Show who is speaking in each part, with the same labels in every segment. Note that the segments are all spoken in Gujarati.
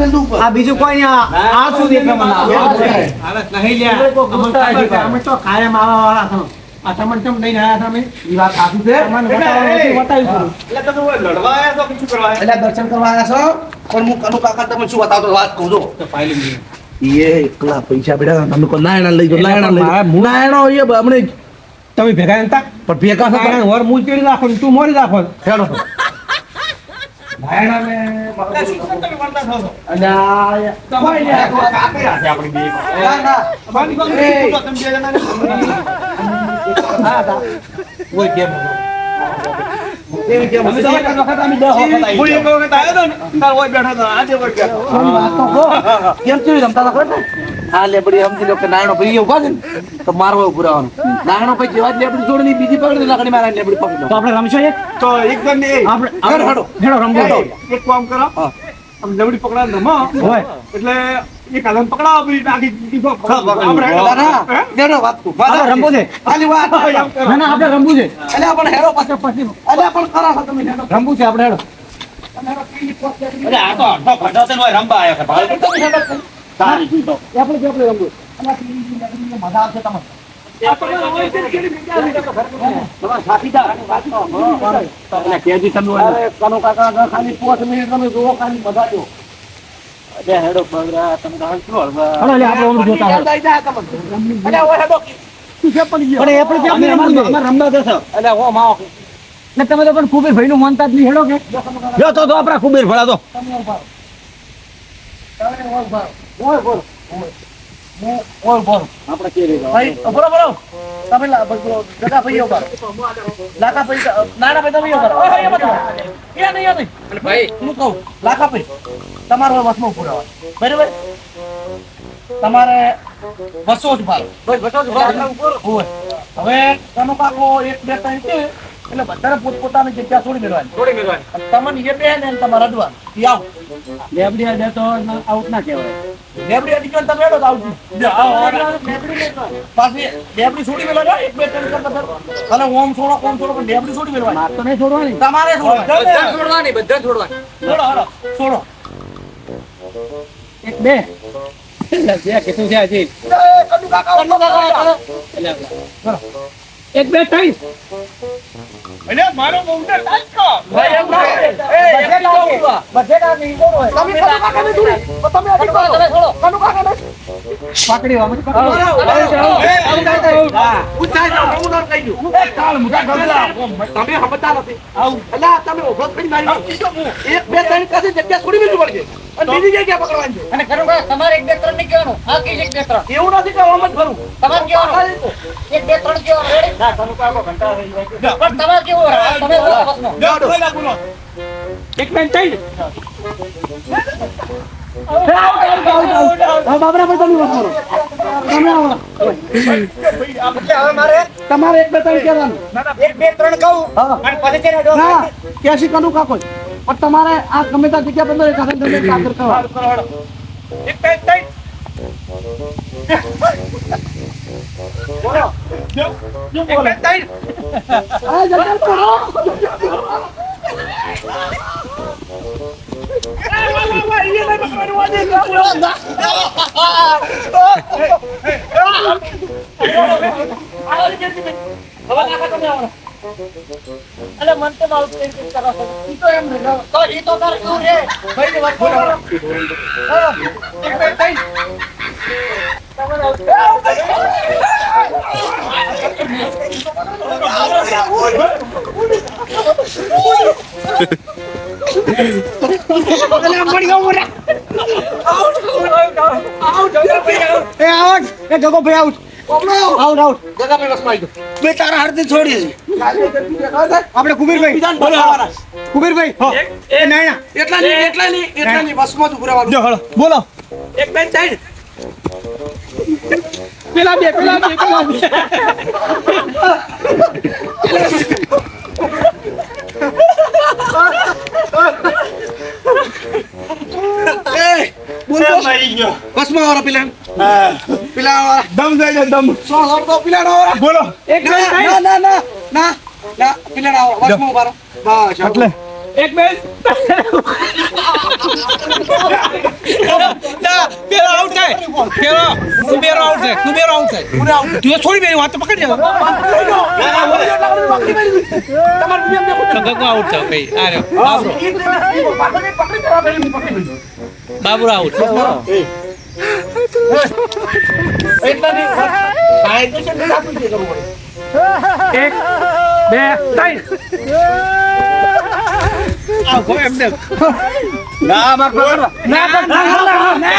Speaker 1: નારાયણ મેલ
Speaker 2: આ બીજું કોઈ નહીં આ આ શું દેખે મને? આ?
Speaker 3: નહીં લ્યા. અમને ખબર છે, અમે તો કાયમ આવા વાળા છો. આ તમને કેમ લઈને આયા તમે
Speaker 1: વાત સાચી છે.
Speaker 3: તમને બતાવવાનું બતાવ્યું
Speaker 4: એટલે તમે લડવા આયા છો શું કરવા
Speaker 1: એટલે દર્શન કરવા આવ્યા છો? પણ હું કનુ કાકા તમને શું બતાવતો વાત કહું છું.
Speaker 4: તો ફાઇલ લઈ.
Speaker 1: એ એકલા પૈસા બેઠા તમે નાયણા લઈ ગયો નાયણા લઈ
Speaker 3: મારા
Speaker 1: નાયણો એ હમણે
Speaker 3: તમે ભેગા
Speaker 1: પણ ભેગા થતા
Speaker 3: વર ચીડી રાખો તું મોરી રાખો.
Speaker 1: હેડો.
Speaker 3: કેમ
Speaker 1: ચીવી રમતા હતા ખબર હા લેબડી સમજી લો કે નાયણો ભાઈ ઊભા છે ને તો મારવા ઉભું નાયણો ભાઈ જેવા લેબડી જોડે ની બીજી પકડી લાકડી મારા લેબડી પકડી
Speaker 3: તો આપણે રમશો એક?
Speaker 4: તો એકદમ ને
Speaker 3: આપણે
Speaker 1: હેડો, હેડો.
Speaker 3: હેડો રમજો.
Speaker 4: એક કામ કરો. આમ જબડી પકડાને રમો.
Speaker 3: હોય.
Speaker 4: એટલે એક હાથમાં પકડાવો પછી નાખી દીધો આપણે હેડો.
Speaker 1: ના, ના, લેડો વાત તું.
Speaker 3: રમવું છે.
Speaker 1: ખાલી વાત.
Speaker 3: ના ના આપણે રમવું છે.
Speaker 1: એટલે આપણે હેરો પાછો પછી. એટલે પણ ખરા તમે
Speaker 3: રમવું છે આપણે હેડો.
Speaker 4: અરે આ તો અડધો ઘંટો રમવા આવ્યો છે ભાઈ.
Speaker 3: આપણે આપણે રમવું
Speaker 1: મજા આવશે
Speaker 4: તમે ઓય
Speaker 1: અરે કનુ કાકા આગળ ખાલી પાંચ મિનિટ તમે જુઓ ખાલી મજા જો
Speaker 4: અરે હેડો બગડા તમે તો.
Speaker 3: પણ કુબેર ભાઈ નું માનતા જ નહીં હેડો કે?
Speaker 4: જો તો આપણા કુબેર ભળા તો
Speaker 1: તમે બોલો. હું
Speaker 4: આપણે કે
Speaker 1: ભાઈ બોલો બોલો. તમે લા- બોલો, જગા ભાઈ ઊભા રહો. લાકા ભાઈ નાના ભાઈ તમે ઊભા ઓય, અહીંયા બધા. અહીંયા નહીં, અહીંયા નહીં.
Speaker 4: ભાઈ.
Speaker 1: હું કહું લાકા ભાઈ તમારો વસમાં રહેવાનું. બરાબર? તમારે બસો જ ભાવ બસો જ ભાવ હોય હવે તમે કાકો એક બે ત્રણ છે. એટલે બધાને પોતપોતાની જગ્યા છોડી મેળવાની
Speaker 4: છોડી મેળવાની.
Speaker 1: તમને એ બે ને તમારે અડવા ઈ આવો.
Speaker 3: લેબડી આ દે તો આઉટ ના કહેવાય.
Speaker 1: લેબડી અડી ગયો તમે એડો તો આવજો લે, આવો, આવો. પાછી લેબડી છોડી મેળવાની એક બે ત્રણ કરતા અને ઓમ છોડો ઓમ છોડો પણ લેબડી છોડી મેળવાની
Speaker 3: માર તો નહીં છોડવાની.
Speaker 1: તમારે છોડવાની.
Speaker 4: બધા છોડવાની બધા છોડવાની
Speaker 1: છોડો હરો છોડો.
Speaker 3: એક બે. બે કીધું છે હજી.
Speaker 1: કનુ કાકા કનુ કાકા
Speaker 3: એક બે ત્રણ.
Speaker 4: મારો
Speaker 1: ભાઈ એમ ના એ. બધે કાકા હોય. તમે કનુ તમે અડી કરો.
Speaker 3: પાકડી.
Speaker 1: એ, કહી દઉં. એ, ગમલા. તમે સમજતા નથી. તમે ઊભો મારી એક બે ત્રણ કાસે જગ્યા છોડી બીજું પડશે. અને બીજી જગ્યા પકડવાની છે.
Speaker 5: અને ખરું તમારે એક બે ત્રણ નહીં કહેવાનું. હા કે એક બે ત્રણ.
Speaker 1: એવું નથી કે આમ જ.
Speaker 5: તમારે કહેવાનું. એક બે ત્રણ કહેવાનું? પણ તમારે કેવું? તમે પ્રશ્નો.
Speaker 4: જો.
Speaker 3: એક તમારે એક બે ત્રણ કહેવાનું.
Speaker 4: એક બે ત્રણ કહું. પછી
Speaker 3: ક્યાંસી કનું કાકો પણ તમારે આ ગમે ત્યાં જગ્યા બંદર હોય તમે
Speaker 4: એક બે ત્રણ બોલો જો, જો, એક બે
Speaker 3: આ જગ્યા કરો
Speaker 5: અલે મન તો કરો છો. ઈ તો એમ તો ઈ તો તારે કેવું છે? ભાઈની વાત બોલો. હા. એક બે ત્રણ. તમારે
Speaker 3: એ આઉટ એ જગો ભાઈ આઉટ આઉટ આઉટ
Speaker 1: જગા ભાઈ વસમાં આવી જાઓ. બે તારા હાથથી છોડીએ છીએ.
Speaker 3: આપણે કુબીરભાઈ. કુબીરભાઈ. એ નાયણા.
Speaker 1: એટલા નહીં એટલા નહીં એટલા નહીં વસમાં જ ઉભું રહેવાનું.
Speaker 3: બોલો.
Speaker 1: એક બે ત્રણ
Speaker 3: પેલા બે પેલા બે પેલા બે.
Speaker 1: એ બોલ બોલ.
Speaker 4: મરી ગયો
Speaker 1: વસમાં વાળા પેલા પેલા વાળા.
Speaker 4: દમ જાય દમ
Speaker 1: સો તો પેલા વાળા.
Speaker 4: બોલો
Speaker 3: એક બે
Speaker 1: ના ના ના ના ના પેલા ના વસમાં ઊભા બસ
Speaker 4: એટલે એક બે
Speaker 2: પેલો કુબેરો આઉટ છે કુબેરો આઉટ છે
Speaker 1: પૂરે આવું
Speaker 2: તું છોડી બેની વાત પકડી જા
Speaker 1: તમારે નિયમ
Speaker 2: ગગો આઉટ છે ભાઈ આ રહ્યો
Speaker 1: પકડી પકડી પકડી કરવું પડે
Speaker 3: એક બે ત્રણ.
Speaker 4: ના
Speaker 1: ના ના ના ના ના ના ના
Speaker 4: ના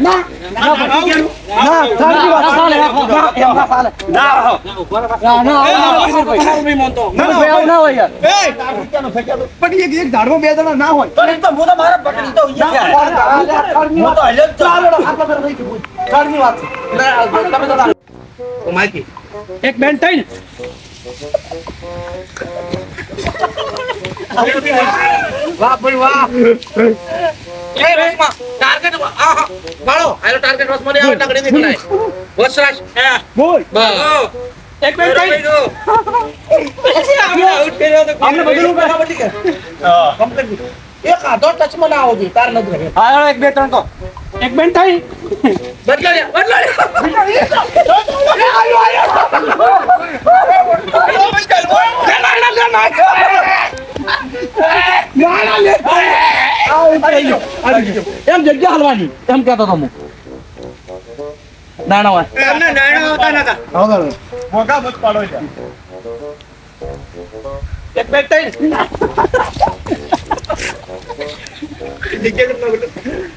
Speaker 1: ના ના ના હોય
Speaker 3: એક એક બે જણા ના હોય એક બેન ત્રણ
Speaker 1: વાહ ભાઈ વાહ. એ રસમાં ટાર્ગેટ આ હા આલો ટાર્ગેટ રસ મને આવે ટકડી નીકળાય. વસરાજ એ
Speaker 3: બોલ.
Speaker 1: બસ.
Speaker 3: એક બેન ત્રણ
Speaker 1: આપણે બધું પૈસા બદલી ગયા કમ્પ્લીટ. એક આધો ટચમાં ના આવો જોઈએ તાર નથી
Speaker 4: હા એક બે ત્રણ તો.
Speaker 3: એક બેન
Speaker 1: લે એમ જગ્યા હલવાની એમ કેતો તમે હોય
Speaker 4: એમને નાણા હોતા નતા. મોગા મત પાડો છે.
Speaker 1: એક બે ત્રણ.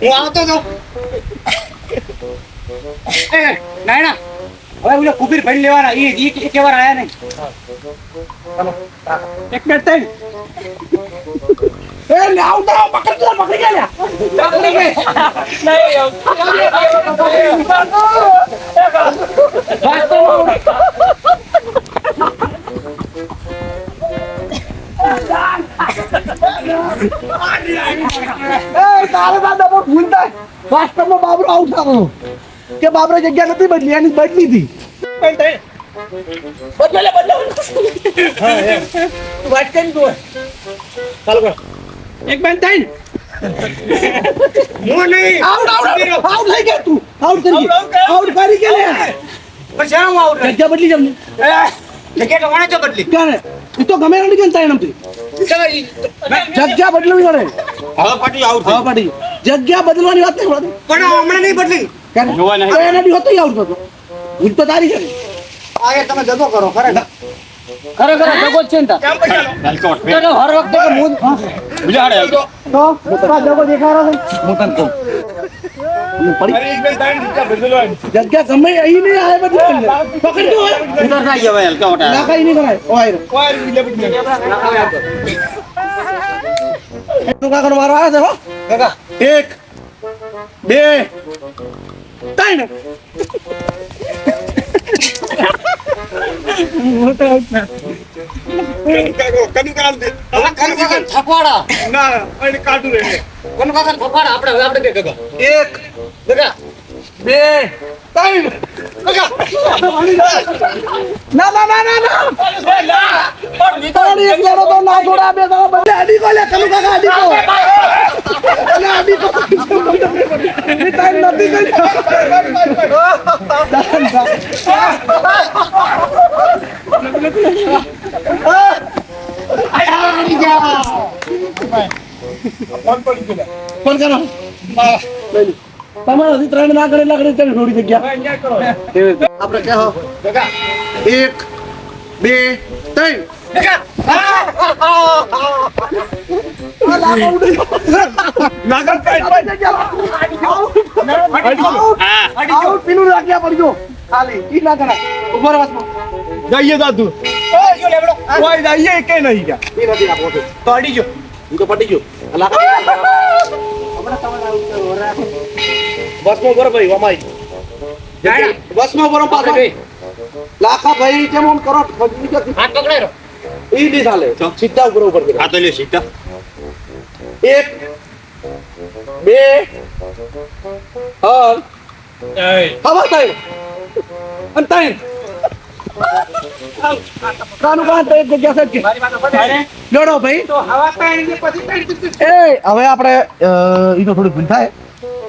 Speaker 4: હું આવતો તો. એ, નાયણા, હવે ઓલા કુબીર ભાઈ લેવાના એ ઈ કેવાર આયા નહીં.
Speaker 3: એક મિનિટ થઈ
Speaker 1: એ, લે આવતા પકડ લે, પકડી ગયા પકડી ગયા એ, તારે દાદા બહુ ભૂલ થાય વાસ્તવમાં બાબરો આઉટ થયો કે બાબરો જગ્યા નથી બદલી એની બદલી હતી બદલે લે બદલે હા એમ વાત કેમ તું ચાલો કરો
Speaker 3: એક બેન ત્રણ
Speaker 4: હું નહીં
Speaker 1: આઉટ આઉટ આઉટ થઈ ગયા તું આઉટ કરી ગયા આઉટ કરી ગયા લે
Speaker 4: પછી હું આવું
Speaker 1: જગ્યા બદલી જમને
Speaker 4: જગ્યા તો કોણે તો બદલી
Speaker 1: ક્યારે ઈ તો ગમે એની કેમ થાય એમથી જગ્યા બદલવી પડે
Speaker 4: હવે પાટી આઉટ
Speaker 1: હા પાટી જગ્યા બદલવાની વાત નહીં
Speaker 4: પણ હમણાં નહીં બદલી? જોવા નહીં.
Speaker 1: એના બી હોતો આઉટ થતો ભૂલ તો તારી છે.
Speaker 4: આ તમે જગો કરો ખરેખર.
Speaker 5: ખરેખર જગો જ છે ને તાર.
Speaker 4: હાલતો
Speaker 5: તો તો હર વખતે કે હું.
Speaker 1: તો? મોટા જગો દેખાડો છે મોટા કહું જગ્યા ગમે અહીં નહીં આવે બદલવાની પકડજો હોય
Speaker 4: ના ગયા હલકા મોટા.
Speaker 1: ના કઈ નહીં કરાય ઓય તું કાકાનો વારો આવ્યો છે હો. કાકા. એક બે ત્રણ.
Speaker 5: થકવાડા કોણ કાકા થકવાડા આપણે હવે આપણે બે ગગા
Speaker 1: એક.
Speaker 5: ગગા
Speaker 1: બે ત્રણ ના ના ના ના ના ત્રણ એક લેરો તો ના છોડા બે તો બધે અડી કો લે કલુ કાકા અડી કો લે અડી કો એ ટાઈમ નથી કોણ કરો તમારા હજી ત્રણ ના કરે લાકડી ત્રણ થોડી જગ્યા આપણે કહો. એક બે ત્રણ.
Speaker 3: જઈએ દાદુ. જઈએ કે નહીં ગયા.
Speaker 1: તો.
Speaker 3: અડી
Speaker 1: તો પટી ગયો. ઊભો રહો ભાઈ અમારી. બસમાં બરો પાછો. લાખા ભાઈ કેમ ઓન કરો.
Speaker 5: હાથ પકડાય રો
Speaker 1: ઈ દી ચાલે. સીધા ઉપર ઉપર કરો.
Speaker 4: આ તો લ્યો સીધા.
Speaker 1: એક બે હા હવે ત્રણ અને ત્રણ કાનું કાન તો એક જગ્યા જ કે. લેવડો ભાઈ
Speaker 3: તો હવા પાણી ને પછી
Speaker 1: એ હવે આપણે ઈ તો થોડી ભૂલ થાય.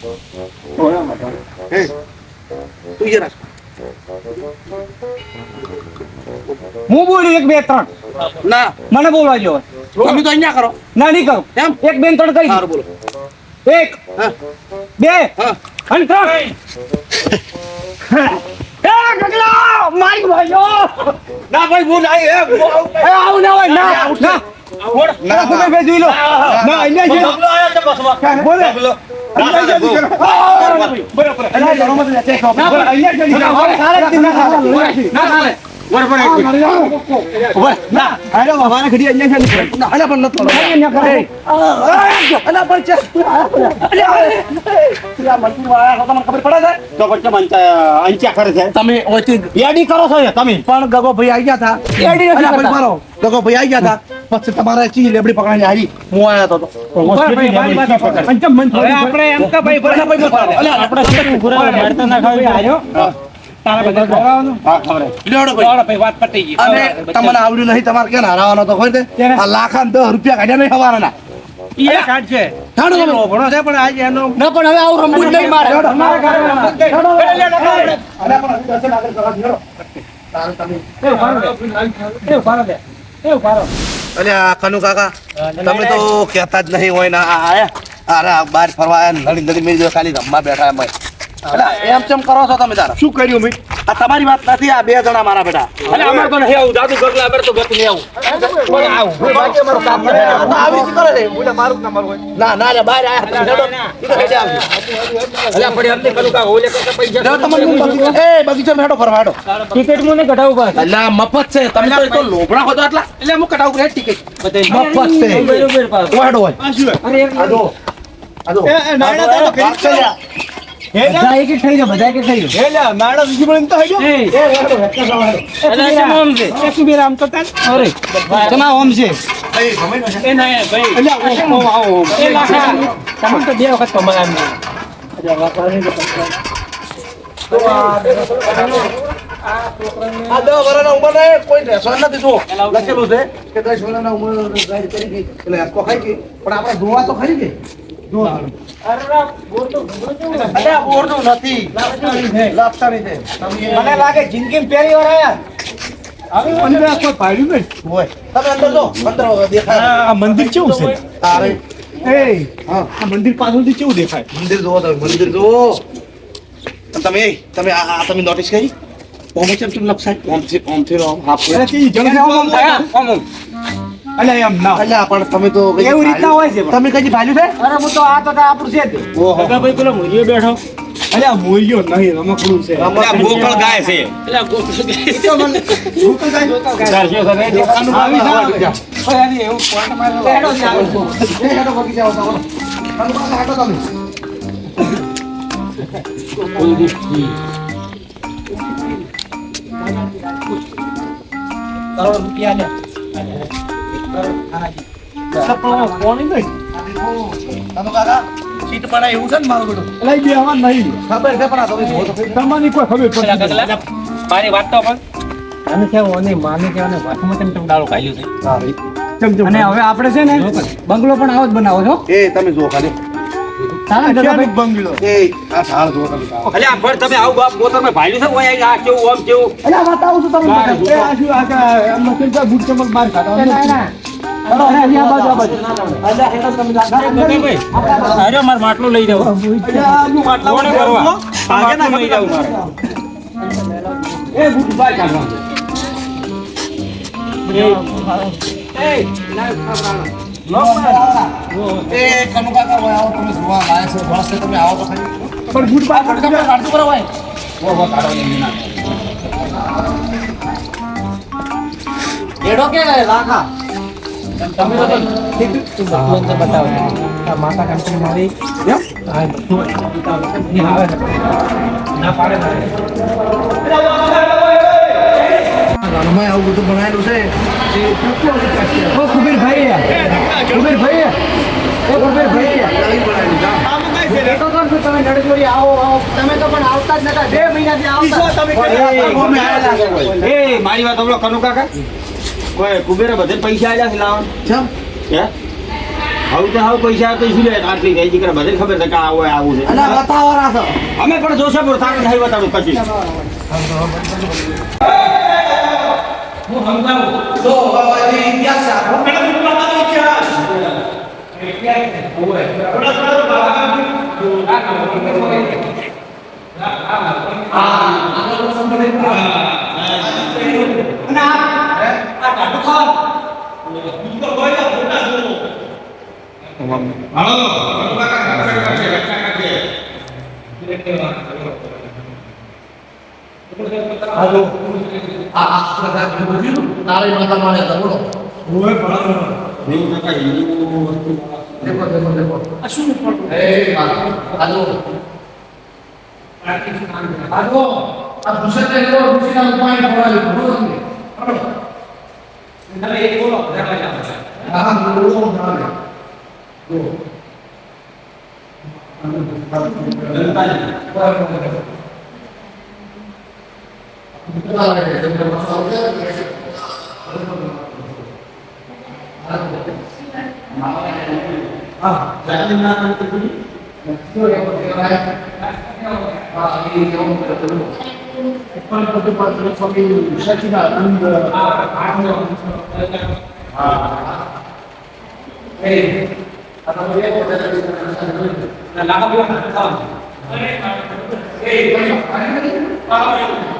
Speaker 1: આવી ગયા હતા
Speaker 3: એડી નથી હું ભાઈ એક બે ત્રણ
Speaker 1: ના
Speaker 3: મને બોલવા જો
Speaker 1: તમે તો અહીંયા કરો
Speaker 3: ના નહીં કરો
Speaker 1: એમ
Speaker 3: એક બે ત્રણ ભાઈ,
Speaker 1: સારું બોલો
Speaker 3: એક બે અને થોડી
Speaker 2: આપણે એમ તો ભાઈ
Speaker 1: અલા ભાઈ મત અલા આપણે
Speaker 3: મારતા ના ખાવી આર્યો તારા બધા ખવડાવવાનું
Speaker 4: હા ખબર
Speaker 1: લેવડો ભાઈ
Speaker 2: ચાલો ભાઈ વાત પતી ગઈ
Speaker 1: અને તમને આવડ્યું નહીં તમારે ક્યાં હારવાનો તો હોય
Speaker 2: પણ ગગો એનો
Speaker 3: આઈ ગયા હવે આવું રમવું જ પછી તમારે
Speaker 1: હેડો.
Speaker 3: લેબડી ઘરે
Speaker 1: આવી
Speaker 3: હેડો.
Speaker 1: અલા હતો હજી દર્શન આવડ્યું નહીં તમારે તમે.
Speaker 3: એ ઊભા રહો. એ ઊભા રહો બે. એ
Speaker 1: ઊભા કનુ કાકા તમે તો કેતા જ નહીં હોય ને આ અરે આ બહાર ફરવા ને નડી નડી મેળવી ખાલી રમવા બેઠા એમ. ચમ કરો છો તમે તારા?
Speaker 3: શું કર્યું મેં?
Speaker 1: આ તમારી વાત નથી આ બે જણા મારા બેટા.
Speaker 2: એટલે અમાર તો નહીં આવું દાદુ ગગલા અમાર તો ગતું નહીં આવું?
Speaker 1: આ તો આવી જ કરે છે. ના ના રે બહાર આયા તમે ડડો ઈ તો હેડે આવજો.
Speaker 2: એટલે પડી અમને કરું કા ઓલે કરતા પૈસા
Speaker 1: હેડો તમને હું એ બગીચો મેડો ફરવાડો
Speaker 3: ટિકિટ મને કઢાવું પડે
Speaker 1: એટલે મફત છે. તમે તો એ તો લોભડા હો આટલા. એટલે હું કઢાવું કે ટિકિટ. મફત છે.
Speaker 3: બરોબર.
Speaker 1: ઓ હોય
Speaker 3: અરે આ
Speaker 1: દો આ
Speaker 3: દો એ, નાયણા તો
Speaker 1: કરી.
Speaker 3: બધા એક એક થઈ જાય બધા એક એક થઈ જાય
Speaker 4: નાણા બીજી પણ તો હજો
Speaker 3: એ, છે? એ શું તો? અરે, છે?
Speaker 1: એ
Speaker 2: ભાઈ
Speaker 3: ઓમ, આવો, એ લાખા. તો બે વખત કમાયા
Speaker 1: આ દસ વર્ષના કોઈ રેસ્ટોરન્ટ નથી જુઓ. લખેલું છે કે દસ વર્ષના ઉંમરે કરી ગઈ એટલે ખાઈ ગઈ પણ આપણે જોવા તો ખરી ગઈ
Speaker 3: મને લાગે પહેલી વાર આયા. મંદિર કેવું છે? મંદિર પાછળથી કેવું દેખાય?
Speaker 1: મંદિર જોવો તમે મંદિર જોવો તમે એ, તમે આ તમે નોટિસ કરી? ઓમ ચમ ચમ લપસાય ઓમથી ઓમથી ઓમ હાફ
Speaker 3: એટલે કે ઈ જગ્યા અલ્યા, એમ ના અલે
Speaker 1: અલ્યા પણ તમે તો
Speaker 3: એવું રીતના હોય છે
Speaker 1: તમે કઈ ભાલ્યું છે?
Speaker 3: અરે હું તો આ તો આપણું છે.
Speaker 1: ઓહો.
Speaker 2: ભાઈ પેલો મુરીએ બેઠો.
Speaker 3: અલ્યા મોરિયો નહીં રમકડું છે.
Speaker 2: અલે ગોકળ ગાય છે. અલે ગોકળ ગાય.
Speaker 3: આવી ના ઓય, આની એવું પોઈન્ટ મારેલો. હેડો ત્યાં આવો.
Speaker 1: હેડો બગીચા આવતા બોલો તમે. પાસે હેડો તમે
Speaker 3: કરોડ રૂપિયા લે.
Speaker 1: સીટ પણ એવું છે ને મારું બેટું
Speaker 3: અલ્યા, ઈ બેહવા નહીં.
Speaker 1: ખબર છે પણ
Speaker 3: તમારી કોઈ ખબર પડતી
Speaker 2: મારી વાત તો પણ આને કેવું અને માને કેવું ને વાતમાં તેમ તેમ ડાળો ખાઈ છે.
Speaker 3: અને હવે આપણે છે ને બંગલો પણ આવો જ બનાવો છો
Speaker 1: એ તમે જુઓ ખાલી
Speaker 3: બંગલો?
Speaker 1: એ આ તમે
Speaker 2: અલ્યા પણ તમે આવું બાપ ગોતરમાં ભાઈ છે ઓય આ કેવું ઓમ કેવું?
Speaker 3: અલ્યા બતાવું છું તમને આ શું કે ચમક ના ના. અરે
Speaker 2: માર માટલું લઈ જાવ ના લઈ જાવ
Speaker 3: એ બૂટ બહાર કાઢવા
Speaker 1: એ કનુ કાકા હોય આવો તમે જોવા લાયક છે વાસ્તે તમે આવો તો ખરી.
Speaker 3: પણ બૂટ બહાર કાઢો
Speaker 1: કાઢતું કરો હોય ઓ હો કાઢો નહીં ના એડો કે લાખા? તમે તો
Speaker 2: બધું અંદર બતાવો આ માતા કંપની મારી. બતાવો. ના પાડે ના.
Speaker 1: ગામમાં આવું બધું બનાવેલું છે.
Speaker 2: ઓ કુબેરભાઈ કુબેરભાઈ ઓ કુબેરભાઈ
Speaker 5: તમે નડચોડી આવો આવો. તમે તો પણ આવતા જ નતા. બે મહિનાથી આવતા.
Speaker 4: એ મારી વાત સાંભળો કનુ કાકા. કોઈ કુબેરે બધે પૈસા આવ્યા છે લાવવા.
Speaker 1: ચમ?
Speaker 4: હે? હવે તો આવું પૈસા તો શું લે? આટલી થઈ દીકરા બધે ખબર છે કે આવું આવું છે.
Speaker 1: અને બતાવવાના છો
Speaker 4: અમે પણ જોશે પણ તારે નહીં બતાડું પછી
Speaker 1: તો બાબાજી ઇતિહાસ છે આપણો. હાલો આ આ પ્રકાર બધું તારે માતા માને તો બોલો
Speaker 4: નહીં કાકા હિન્દુ વસ્તુ
Speaker 1: દેખો દેખો દેખો આ શું પડતું એ હાલો હાલો આ ભૂષણ ને લો ભૂષણ પાણી પડાવ્યું બોલો તમે બોલો હા હા બોલો બોલો આ છત્રપતિ શિવાજી મહારાજ આ મહારાણા મહારાણા
Speaker 2: બધી ખબર છે
Speaker 1: તમે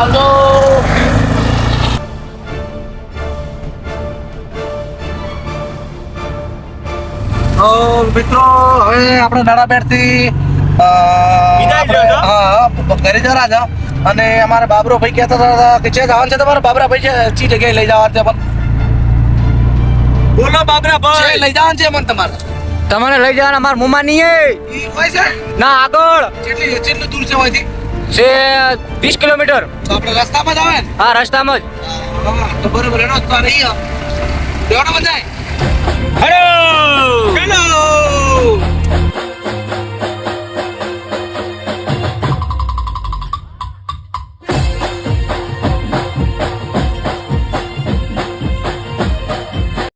Speaker 5: આવજો મિત્રો હવે આપણે થી
Speaker 1: ઘરે જરા છે. અને અમારા બાબરો ભાઈ કહેતા હતા કે છે જવાનું છે તમારે બાબરા ભાઈ છે ચી જગ્યાએ લઈ જવાનું છે પણ.
Speaker 4: બોલો બાબરા
Speaker 1: ભાઈ લઈ જવાનું છે મને તમારે.
Speaker 5: તમારે લઈ જવાના અમારા મુમા નહીં
Speaker 1: હોય છે?
Speaker 5: ના આગળ.
Speaker 1: કેટલી કેટલું દૂર છે હોયથી
Speaker 5: છે વીસ કિલોમીટર.
Speaker 1: તો આપણે રસ્તામાં જ આવે
Speaker 5: હા રસ્તામાં જ.
Speaker 1: તો બરોબર એનો તો રહી બધાય.